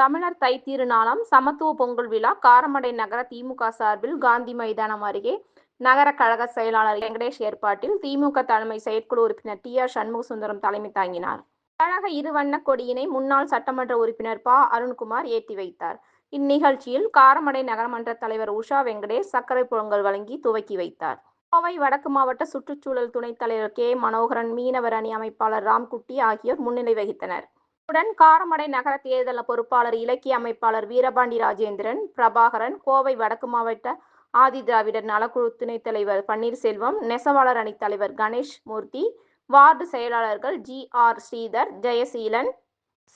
தமிழர் தை திருநாளாம் சமத்துவ பொங்கல் விழா காரமடை நகர திமுக சார்பில் காந்தி மைதானம் அருகே நகர கழக செயலாளர் வெங்கடேஷ் ஏற்பாட்டில் திமுக தலைமை செயற்குழு உறுப்பினர் டி ஆர் சண்முக சுந்தரம் தலைமை தாங்கினார். கழக இருவண்ண கொடியினை முன்னாள் சட்டமன்ற உறுப்பினர் ப. அருண்குமார் ஏற்றி வைத்தார். இந்நிகழ்ச்சியில் காரமடை நகரமன்ற தலைவர் உஷா வெங்கடேஷ் சர்க்கரை பொங்கல் வழங்கி துவக்கி வைத்தார். கோவை வடக்கு மாவட்ட சுற்றுச்சூழல் துணைத் தலைவர் கே. மனோகரன் மீனவர் அணி அமைப்பாளர் ராம்குட்டி ஆகியோர் முன்னிலை வகித்தனர். உடன் காரமடை நகர தேர்தல் பொறுப்பாளர் இலக்கிய அமைப்பாளர் வீரபாண்டி ராஜேந்திரன் பிரபாகரன் கோவை வடக்கு மாவட்ட ஆதி திராவிடர் நலக்குழு துணைத் தலைவர் பன்னீர்செல்வம் நெசவாளர் அணி தலைவர் கணேஷ் மூர்த்தி வார்டு செயலாளர்கள் ஜி ஆர் ஸ்ரீதர் ஜெயசீலன்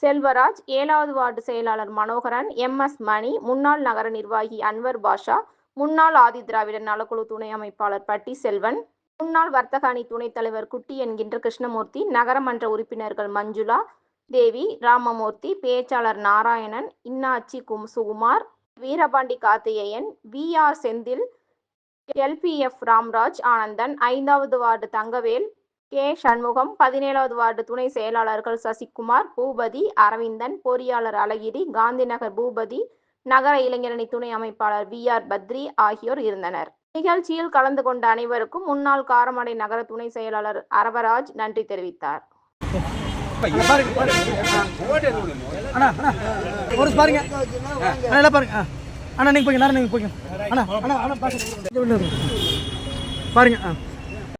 செல்வராஜ் ஏழாவது வார்டு செயலாளர் மனோகரன் எம் எஸ் மணி முன்னாள் நகர நிர்வாகி அன்வர் பாஷா முன்னாள் ஆதி திராவிடர் நலக்குழு துணை அமைப்பாளர் பட்டி செல்வன் முன்னாள் வர்த்தக அணி துணைத் தலைவர் குட்டி என்கின்ற கிருஷ்ணமூர்த்தி நகரமன்ற உறுப்பினர்கள் மஞ்சுளா தேவி ராமமூர்த்தி பேச்சாளர் நாராயணன் இன்னாச்சி கும் Sukumar Veerapandi Karthikeyan V. R. Senthil LPF Ramraj Anandan ஐந்தாவது வார்டு தங்கவேல் கே. சண்முகம் பதினேழாவது வார்டு துணை செயலாளர்கள் சசிகுமார் பூபதி அரவிந்தன் பொறியாளர் அழகிரி காந்திநகர் பூபதி நகர இளைஞரணி துணை அமைப்பாளர் வி. ஆர். பத்ரி ஆகியோர் இருந்தனர். நிகழ்ச்சியில் கலந்து கொண்ட அனைவருக்கும் முன்னாள் காரமடை நகர துணை செயலாளர் அரவராஜ் நன்றி தெரிவித்தார். அண்ணா, பாருங்க பாருங்க. அண்ணா அண்ணா ஒரு பாருங்க. அண்ணா எல்லாம் பாருங்க. ஆ. அண்ணா நீங்கள் போய்ங்க நேரம் நீங்கள் போய்ங்க அண்ணா அண்ணா அண்ணா பாருங்க. ஆ